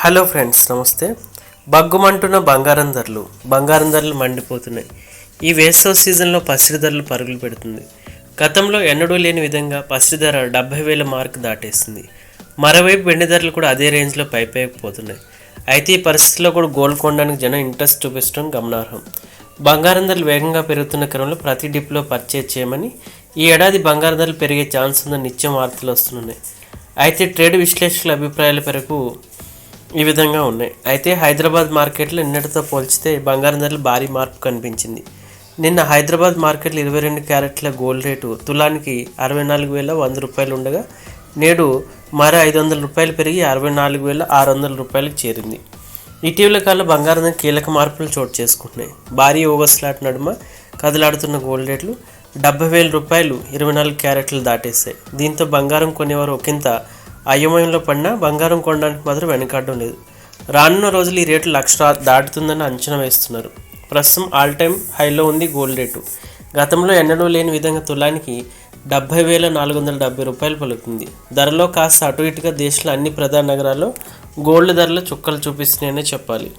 Hello friends నమస్తే. బగ్గుమంటున్న బంగారం ధరలు బంగారం ధరలు మండిపోతున్నాయి. ఈ వేసవ సీజన్లో పసిడి ధరలు పరుగులు పెడుతుంది. గతంలో ఎన్నడూ లేని విధంగా పసిడి ధర డెబ్బై వేల మార్క్ దాటేస్తుంది మరోవైపు వెండి ధరలు కూడా అదే రేంజ్లో పైపోతున్నాయి అయితే ఈ పరిస్థితిలో కూడా గోల్డ్ కొనడానికి జనం ఇంట్రెస్ట్ చూపించడం గమనార్హం. బంగారం ధరలు వేగంగా పెరుగుతున్న క్రమంలో ప్రతి డిప్లో పర్చేజ్ చేయమని ఈ ఏడాది బంగారం ధరలు పెరిగే ఛాన్స్ ఉందని నిత్యం వార్తలు వస్తున్నాయి. అయితే ట్రేడ్ విశ్లేషకుల అభిప్రాయాల మేరకు ఈ విధంగా ఉన్నాయి. అయితే హైదరాబాద్ మార్కెట్లో నిన్నటితో పోల్చితే బంగారం ధరలు భారీ మార్పు కనిపించింది. నిన్న హైదరాబాద్ మార్కెట్లో ఇరవై రెండు క్యారెట్ల గోల్డ్ రేటు తులానికి అరవై నాలుగు వేల వంద రూపాయలు ఉండగా నేడు మరో ఐదు వందల రూపాయలు పెరిగి అరవై నాలుగు వేల ఆరు వందల రూపాయలకు చేరింది. ఇటీవల కాలంలో బంగారం ధర కీలక మార్పులు చోటు చేసుకుంటున్నాయి. భారీ ఓవర్స్లాట్ నడుమ కదలాడుతున్న గోల్డ్ రేట్లు డెబ్బై వేల రూపాయలు ఇరవై నాలుగు క్యారెట్లు దాటేస్తాయి దీంతో బంగారం కొనేవారు ఒకంత అయోమయంలో పడినా బంగారం కొనడానికి మాత్రం వెనకాడడం లేదు. రానున్న రోజులు ఈ రేటు లక్ష దాటుతుందని అంచనా వేస్తున్నారు. ప్రస్తుతం ఆల్ టైమ్ హైలో ఉంది గోల్డ్ రేటు గతంలో ఎన్నడూ లేని విధంగా తులానికి డెబ్బై వేల నాలుగు వందల డెబ్బై రూపాయలు పలుకుతుంది. ధరలో కాస్త అటు ఇటుగా దేశంలో అన్ని ప్రధాన నగరాల్లో గోల్డ్ ధరలు చుక్కలు చూపిస్తున్నాయనే చెప్పాలి.